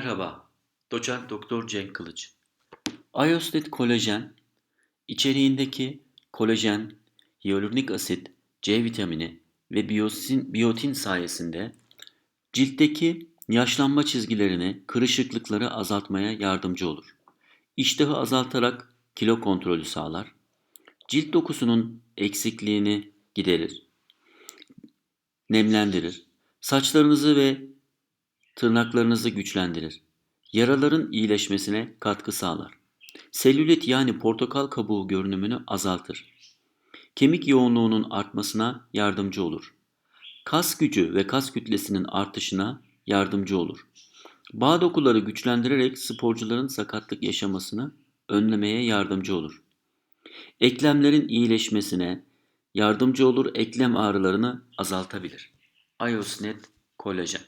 Merhaba, doçent doktor Cenk Kılıç. Iosnet kolajen, içeriğindeki kolajen, hyaluronik asit, C vitamini ve biyosin, biyotin sayesinde ciltteki yaşlanma çizgilerini, kırışıklıkları azaltmaya yardımcı olur. İştahı azaltarak kilo kontrolü sağlar. Cilt dokusunun eksikliğini giderir. Nemlendirir. Saçlarınızı ve tırnaklarınızı güçlendirir. Yaraların iyileşmesine katkı sağlar. Selülit yani portakal kabuğu görünümünü azaltır. Kemik yoğunluğunun artmasına yardımcı olur. Kas gücü ve kas kütlesinin artışına yardımcı olur. Bağ dokuları güçlendirerek sporcuların sakatlık yaşamasını önlemeye yardımcı olur. Eklemlerin iyileşmesine yardımcı olur, eklem ağrılarını azaltabilir. Iosnet kolajen